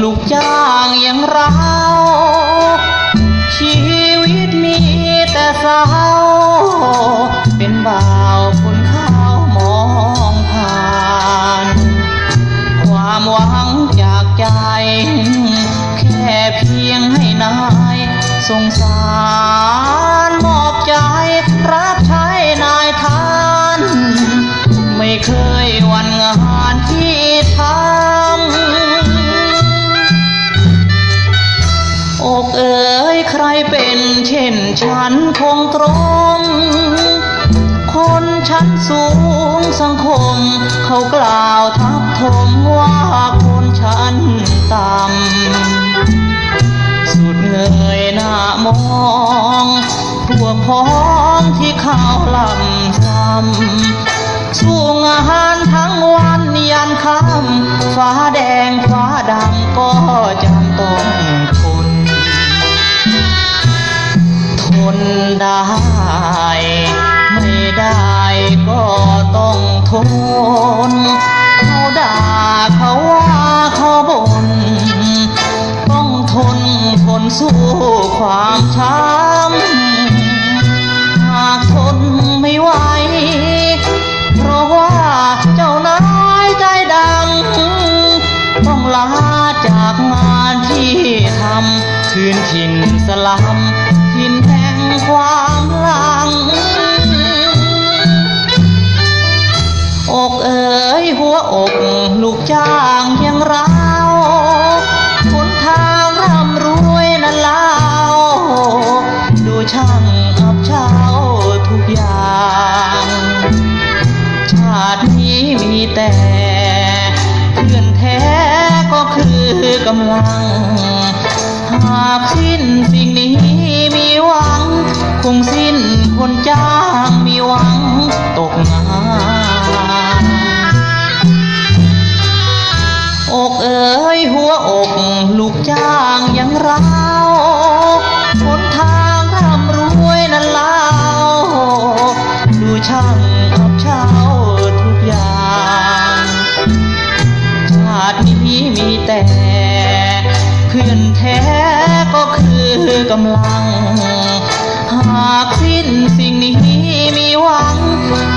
ลูกจ้างอย่างเรา ชีวิตมีแต่เศร้า เป็นบ่าวคนข้าวมองผ่าน ความหวังจากใจ แค่เพียงให้นายสงสาร เป็นเช่นฉันคงตรง คนชั้นสูงสังคม เขากล่าวทับทมว่าคนชั้นต่ำ สุดเงยหน้ามองพวกพ้องที่ข้าวลำซ้ำสู้งานทั้งวันยันค่ำฟ้าแดงฟ้าดำก็ ได้ ไม่ได้ก็ต้องทน เขาด่าเขาว่าเขาบ่นต้องทนทนสู้ความช้ำหากทนไม่ไหว เพราะว่าเจ้านายใจดำต้องลาจากงานที่ทำคืนถิ่นสลัม ความหลัง อกเอ๋ยหัวอกลูกจ้างย่างเราหนทางร่ำรวยนั้นเล่าดูช่างอับเช้าทุกอย่าง ชาตินี้มีแต่เพื่อนแท้ก็คือกำลัง หากสิ้น ช่างอับเช้าทุกอย่าง ชาตินี้มีแต่เพื่อนแท้ก็คือกำลัง หากสิ้นสิ่งนี้มีหวัง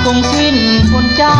คงสิ้นคนจ้า